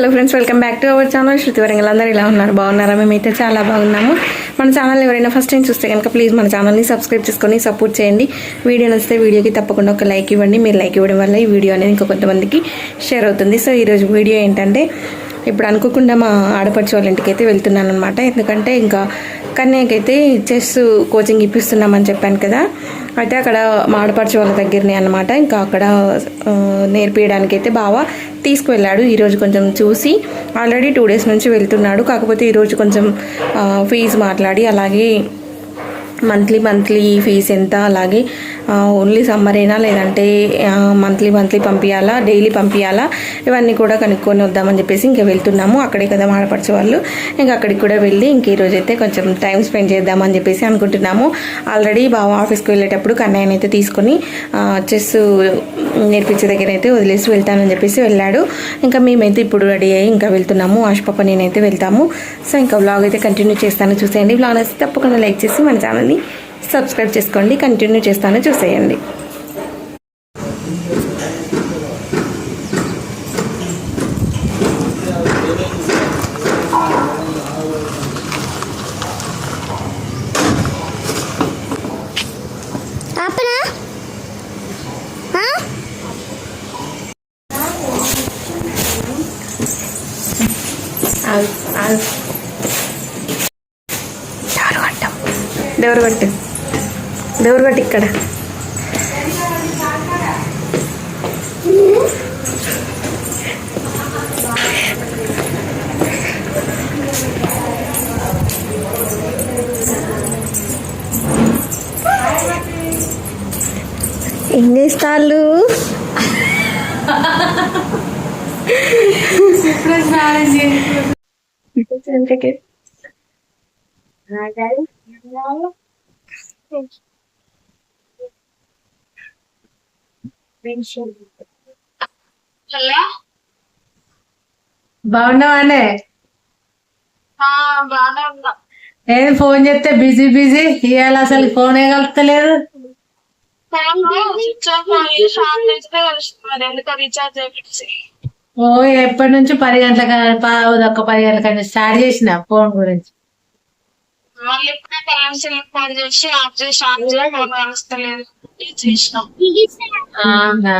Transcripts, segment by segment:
Hello friends welcome back to our channel Shruti Warangal అందరూ ఇలా ఉన్నారు? బాగున్నారా? మేమైతే చాలా బాగున్నాము. మన ఛానల్ ఎవరైనా ఫస్ట్ టైం చూస్తే కనుక ప్లీజ్ మన ఛానల్ని సబ్స్క్రైబ్ చేసుకొని సపోర్ట్ చేయండి. వీడియో నచ్చితే వీడియోకి తప్పకుండా ఒక లైక్ ఇవ్వండి. మీరు లైక్ ఇవ్వడం వల్ల ఈ వీడియో అనేది ఇంకా కొంతమందికి షేర్ అవుతుంది. సో ఈరోజు వీడియో ఏంటంటే ఇప్పుడు అనుకోకుండా మా ఆడపడిచి వాళ్ళ ఇంటికి అయితే వెళ్తున్నాను అనమాట ఎందుకంటే ఇంకా కన్యాకైతే చెస్ కోచింగ్ ఇప్పిస్తున్నామని చెప్పాను కదా. అయితే అక్కడ మా ఆడపడిచే వాళ్ళ దగ్గరనే అనమాట ఇంకా అక్కడ నేర్పించడానికి అయితే బాగా తీసుకువెళ్ళాడు. ఈరోజు కొంచెం చూసి ఆల్రెడీ టూ డేస్ నుంచి వెళ్తున్నాడు. కాకపోతే ఈరోజు కొంచెం ఫీజు మాట్లాడి అలాగే మంత్లీ మంత్లీ ఫీజ్ ఎంత అలాగే ఓన్లీ సమ్మరేనా లేదంటే మంత్లీ మంత్లీ పంపించాలా డైలీ పంపించాలా ఇవన్నీ కూడా కనుక్కొని వద్దామని చెప్పేసి ఇంకా వెళ్తున్నాము. అక్కడే కదా మాడపరిచే వాళ్ళు. ఇంకా అక్కడికి కూడా వెళ్ళి ఇంక ఈరోజు అయితే కొంచెం టైం స్పెండ్ చేద్దామని చెప్పేసి అనుకుంటున్నాము. ఆల్రెడీ బావ ఆఫీస్కి వెళ్ళేటప్పుడు కన్నయ్యని అయితే తీసుకొని చెస్ నేర్పించే దగ్గర అయితే వదిలేసి వెళ్తానని చెప్పేసి వెళ్ళాడు. ఇంకా మేమైతే ఇప్పుడు రెడీ అయ్యి ఇంకా వెళ్తున్నాము. ఆశపాప నేనైతే వెళ్తాము. సో ఇంకా వ్లాగ్ అయితే కంటిన్యూ చేస్తాను. చూసేయండి. వ్లాగ్ అయితే తప్పకుండా లైక్ చేసి మన ఛానల్ని సబ్స్క్రైబ్ చేసుకోండి కంటిన్యూ చేస్తాను చూసేయండి. ఆపనా ఆ? దేవుడు బట్టి ఇక్కడ. ఏం చేస్తాళ్ళు? హలో? బాగున్నావానే? ఏం ఫోన్ చేస్తే బిజీ బిజీ? ఇవాళ అసలు ఫోనే కలుపుతలేదు. ఓ ఎప్పటి నుంచి పది గంటల ఒక పది గంటల స్టార్ట్ చేసిన ఫోన్ గురించి? మళ్ళీ ఇప్పుడే కరెన్సీ ఫోన్ చేసి ఆఫ్ చేసి ఆన్ చేసి ఫోన్ కలుస్తలేదు చేసినాం. ఆహా.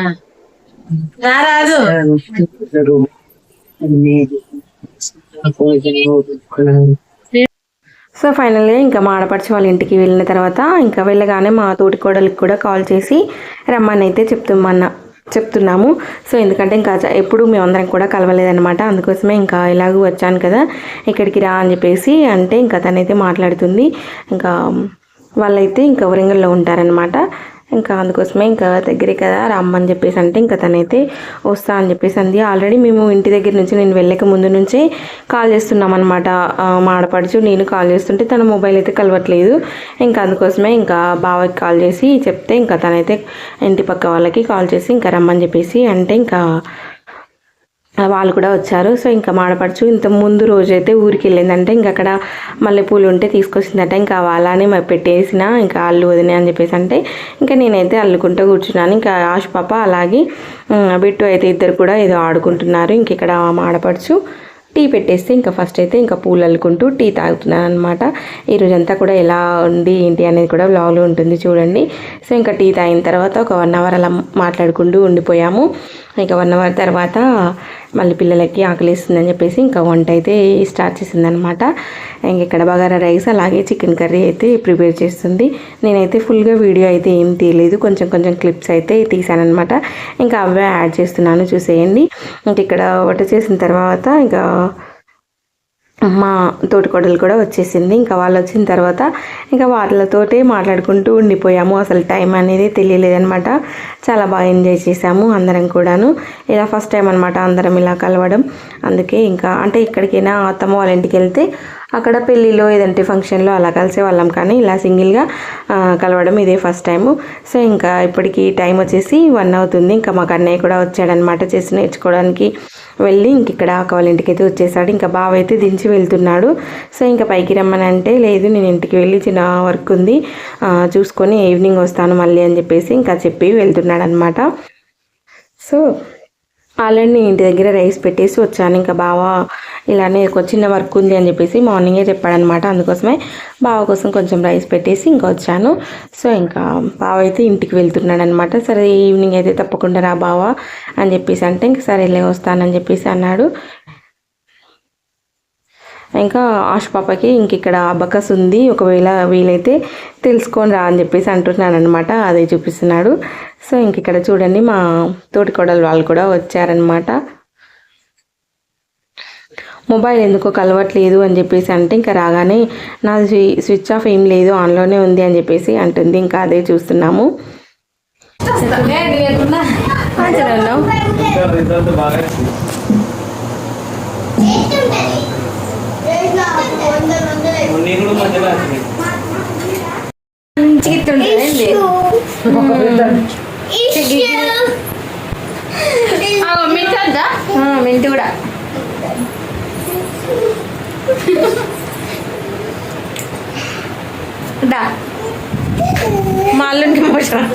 రారాదు సో ఫైనల్గా ఇంకా మా ఆడపడిచి వాళ్ళ ఇంటికి వెళ్ళిన తర్వాత ఇంకా వెళ్ళగానే మా తోటి కోడలికి కూడా కాల్ చేసి రమ్మని అయితే చెప్తుమ్మన్నా చెప్తున్నాము. సో ఎందుకంటే ఇంకా ఎప్పుడు మేమందరం కూడా కలవలేదనమాట అందుకోసమే ఇంకా ఇలాగూ వచ్చాను కదా ఇక్కడికి రా అని చెప్పేసి అంటే ఇంకా తనైతే మాట్లాడుతుంది. ఇంకా వాళ్ళైతే ఇంకా వరంగల్లో ఉంటారనమాట ఇంకా అందుకోసమే ఇంకా దగ్గరే కదా రమ్మని చెప్పేసి అంటే ఇంకా తనైతే వస్తా అని చెప్పేసి అంది. ఆల్రెడీ మేము ఇంటి దగ్గర నుంచి నేను వెళ్ళక ముందు నుంచే కాల్ చేస్తున్నాం అనమాట నేను కాల్ చేస్తుంటే తన మొబైల్ అయితే కలవట్లేదు. ఇంకా అందుకోసమే ఇంకా బావకి కాల్ చేసి చెప్తే ఇంకా తనైతే ఇంటి పక్క వాళ్ళకి కాల్ చేసి ఇంకా రమ్మని చెప్పేసి అంటే ఇంకా వాళ్ళు కూడా వచ్చారు. సో ఇంకా మాడపడుచు ఇంత ముందు రోజు అయితే ఊరికి వెళ్ళిందంటే ఇంకా అక్కడ మల్లెపూలు ఉంటే తీసుకొచ్చిందట. ఇంకా అలానే మరి పెట్టేసిన ఇంకా అల్లు వదిన అని చెప్పేసి అంటే ఇంకా నేనైతే అల్లుకుంటూ కూర్చున్నాను. ఇంకా ఆశ పాప అలాగే బిట్టు అయితే ఇద్దరు కూడా ఏదో ఆడుకుంటున్నారు. ఇంక ఇక్కడ మాడపడుచు టీ పెట్టేస్తే ఇంకా ఫస్ట్ అయితే ఇంకా పూలు అల్లుకుంటూ టీ తాగుతున్నాను అనమాట ఈరోజంతా కూడా ఎలా ఉంది ఏంటి అనేది కూడా వ్లాగ్లో ఉంటుంది చూడండి. సో ఇంకా టీ తాగిన తర్వాత ఒక వన్ అవర్ అలా మాట్లాడుకుంటూ ఉండిపోయాము. ఇంకా వన్ అవర్ తర్వాత మళ్ళీ పిల్లలకి ఆకలిస్తుందని చెప్పేసి ఇంకా వంట అయితే స్టార్ట్ చేసిందనమాట. ఇంక ఇక్కడ బగారా రైస్ అలాగే చికెన్ కర్రీ అయితే ప్రిపేర్ చేస్తుంది. నేనైతే ఫుల్గా వీడియో అయితే ఏం తీయలేదు. కొంచెం కొంచెం క్లిప్స్ అయితే తీసానమాట ఇంకా అవే యాడ్ చేస్తున్నాను చూసేయండి. ఇంక ఇక్కడ వంట చేసిన తర్వాత ఇంకా మా తోటికోడలు కూడా వచ్చేసింది. ఇంకా వాళ్ళు వచ్చిన తర్వాత ఇంకా వాళ్ళతోటే మాట్లాడుకుంటూ ఉండిపోయాము. అసలు టైం అనేది తెలియలేదనమాట చాలా బాగా ఎంజాయ్ చేసాము అందరం కూడాను. ఇలా ఫస్ట్ టైం అనమాట అందరం ఇలా కలవడం. అందుకే ఇంకా అంటే ఇక్కడికైనా అత్తమ్మ వాళ్ళ ఇంటికి వెళ్తే అక్కడ పెళ్ళిలో ఏదంటే ఫంక్షన్లో అలా కలిసే వాళ్ళం. కానీ ఇలా సింగిల్గా కలవడం ఇదే ఫస్ట్ టైము. సో ఇంకా ఇప్పటికి టైం వచ్చేసి వన్ అవుతుంది. ఇంకా మాకు అన్నయ్య కూడా వచ్చాడనమాట చేసి నేర్చుకోవడానికి. వెళ్ళి ఇంక ఇక్కడ అక్క వాళ్ళ ఇంటికి అయితే వచ్చేసాడు. ఇంకా బావ అయితే దించి వెళ్తున్నాడు. సో ఇంకా పైకి రమ్మని అంటే లేదు నేను ఇంటికి వెళ్ళి చిన్న వర్క్ ఉంది. చూసుకొని ఈవినింగ్ వస్తాను మళ్ళీ అని చెప్పేసి ఇంకా చెప్పి వెళ్తున్నాడు అనమాట సో ఆల్రెడీ ఇంటి దగ్గర రైస్ పెట్టేసి వచ్చాను. ఇంకా బావ ఇలానే ఒక చిన్న వర్క్ ఉంది అని చెప్పేసి మార్నింగే చెప్పాడనమాట. అందుకోసమే బావ కోసం కొంచెం రైస్ పెట్టేసి ఇంకా వచ్చాను. సో ఇంకా బావ అయితే ఇంటికి వెళ్తున్నాడు అనమాట సరే ఈవినింగ్ అయితే తప్పకుండా రా బావ అని చెప్పేసి అంటే ఇంక సరే వెళ్ళి వస్తానని చెప్పేసి అన్నాడు. ఇంకా ఆశ పాపకి ఇంక ఇక్కడ అబకస్ ఉంది. ఒకవేళ వీలైతే తెలుసుకొని రా అని చెప్పేసి అంటున్నాను అనమాట అదే చూపిస్తున్నాడు. సో ఇంక ఇక్కడ చూడండి మా తోటి కోడలు వాళ్ళు కూడా వచ్చారనమాట మొబైల్ ఎందుకో కలవట్లేదు అని చెప్పేసి అంటే ఇంకా రాగానే నాది స్వి- స్విచ్ ఆఫ్ ఏం లేదు ఆన్లోనే ఉంది అని చెప్పేసి అంటుంది. ఇంకా అదే చూస్తున్నాము. ఆ, మింట్ కూడా. దా. మా అల్లునికి మోషన్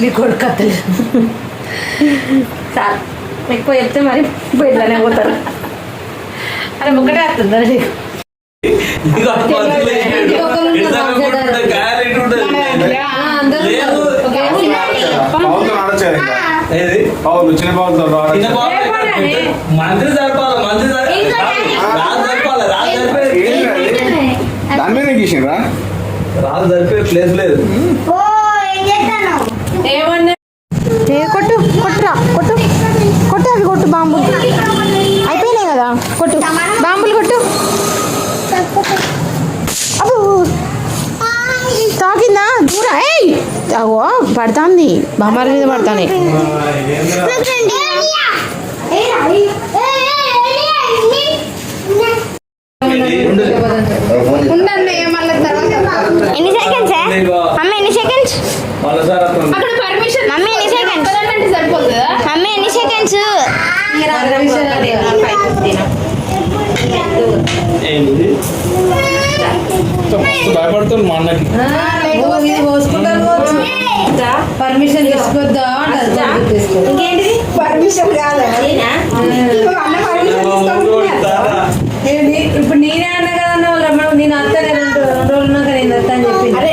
నీ కొడుకు అత్తలు. సార్ ఎక్కువ చెప్తే మరి బయటనే పోతారు. అరే ముక్కటే వస్తుందా నీకు? చిన్న పావులతో. బాబు. మంత్రి జరపాలి మంత్రి జరపాలి రాజు జరపాలి రాజు జరిపే ఏంటి అది? దాని మీద గీసిండ్రా? రాజు జరిపే ప్లేస్ లేదు. ఓ ఏం చేస్తాను ఏమన్నా ఏ కొట్టు కొట్టురా కొట్టు. కొట్టు అవి కొట్టు బాంబులు అయిపోయినాయి కదా కొట్టు బాంబులు కొట్టు అబ్బో తాకిందా దూరం ఏయ్ అగో పడుతుంది. బామ్మాల మీద పడతానే ఎన్ని సెకండ్స్ మమ్మీ ఎన్ని సెకండ్స్ మమ్మీ ఎన్ని సెకండ్స్ మమ్మీ ఎన్ని సెకండ్స్ భయపడుతుంది మా అన్నకి. పర్మిషన్ తీసుకొద్దా అంటారు తీసుకో ఇంకేంటిది? పర్మిషన్ కాదు? ఏంటి? ఇప్పుడు నేనే అన్నా కదా అన్న వాళ్ళు నేను అత్త నేను రెండు రెండు రోజులు ఉన్నాక నేను అత్త అని చెప్పి అరే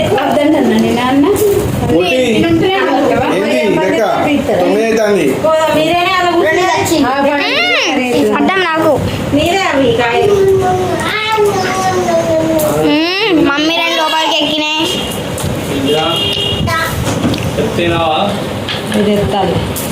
నేను అన్న? అర్థం నాకు. మీరే అవి మమ్మీ చెప్తున్నావా ఇది ఎత్తాలి నేనే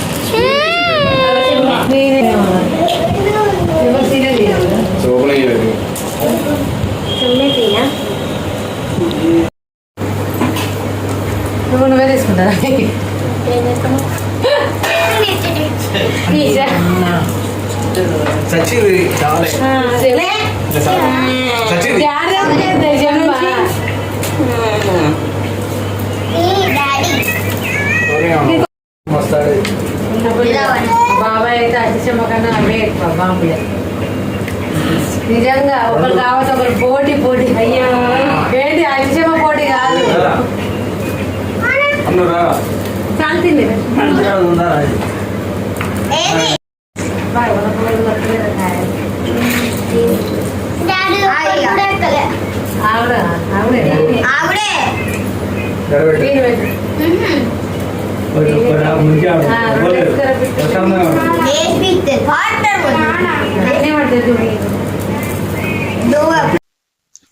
వస్తాడు బాబాయ్ అయితే అతిశమ్మ కన్నా అవే ఎక్కువ బాంబులే నిజంగా ఒకరు కావచ్చు ఒకరు పోటీ పోటీ. అయ్యో ఏంటి అతిశమ్మ పోటీ కాదు. ఆవిడ ఆవిడే ఆవిడే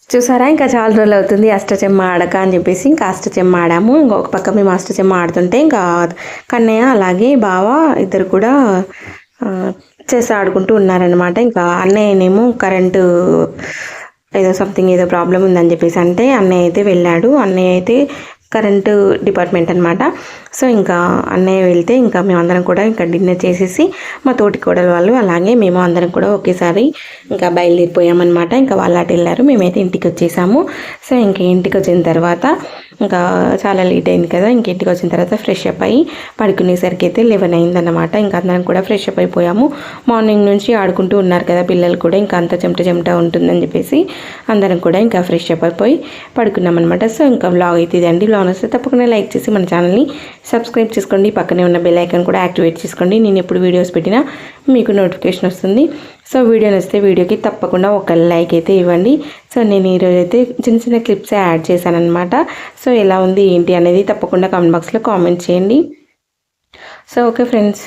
చూసారా? ఇంకా చాలా రోజులు అవుతుంది. అష్టచెమ్మ ఆడక అని చెప్పేసి ఇంకా అష్టచెమ్మ ఆడాము. ఇంకొక పక్క మేము అష్టచెమ్మ ఆడుతుంటే ఇంకా కన్నయ్య అలాగే బావ ఇద్దరు కూడా ఆ, చెస్ ఆడుకుంటూ ఉన్నారనమాట ఇంకా అన్నయ్యనేమో కరెంటు ఏదో సంథింగ్ ఏదో ప్రాబ్లం ఉందని చెప్పేసి అంటే అన్నయ్య అయితే వెళ్ళాడు. అన్నయ్య అయితే కరెంటు డిపార్ట్మెంట్ అనమాట సో ఇంకా అన్నయ్య వెళ్తే ఇంకా మేమందరం కూడా ఇంకా డిన్నర్ చేసేసి మా తోటి కోడలు వాళ్ళు అలాగే మేము అందరం కూడా ఒకేసారి ఇంకా బయలుదేరిపోయామన్నమాట. ఇంకా వాళ్ళు అటు వెళ్ళారు మేమైతే ఇంటికి వచ్చేసాము. సో ఇంకా ఇంటికి వచ్చిన తర్వాత ఇంకా చాలా లేట్ అయింది కదా ఇంకింటికి వచ్చిన తర్వాత ఫ్రెష్ అప్ అయ్యి పడుకునేసరికి అయితే లెవెన్ అయిందన్నమాట. ఇంకా అందరం కూడా ఫ్రెష్ అప్ అయిపోయాము. మార్నింగ్ నుంచి ఆడుకుంటూ ఉన్నారు కదా పిల్లలు కూడా ఇంకా అంత చెమట చెమట ఉంటుందని చెప్పేసి అందరం కూడా ఇంకా ఫ్రెష్ అప్ అయిపోయి పడుకున్నాం అనమాట సో ఇంకా బ్లాగ్ అయితే ఇదండి బ్లాగ్ వస్తే తప్పకుండా లైక్ చేసి మన ఛానల్ని సబ్స్క్రైబ్ చేసుకోండి. పక్కనే ఉన్న బెల్ ఐకాన్ కూడా యాక్టివేట్ చేసుకోండి. నేను ఎప్పుడు వీడియోస్ పెట్టినా మీకు నోటిఫికేషన్ వస్తుంది. సో వీడియో నచ్చితే వీడియోకి తప్పకుండా ఒక లైక్ అయితే ఇవ్వండి. సో నేను ఈరోజు అయితే చిన్న చిన్న క్లిప్స్ యాడ్ చేశాను అనమాట సో ఎలా ఉంది ఏంటి అనేది తప్పకుండా కామెంట్ బాక్స్లో కామెంట్ చేయండి. So okay friends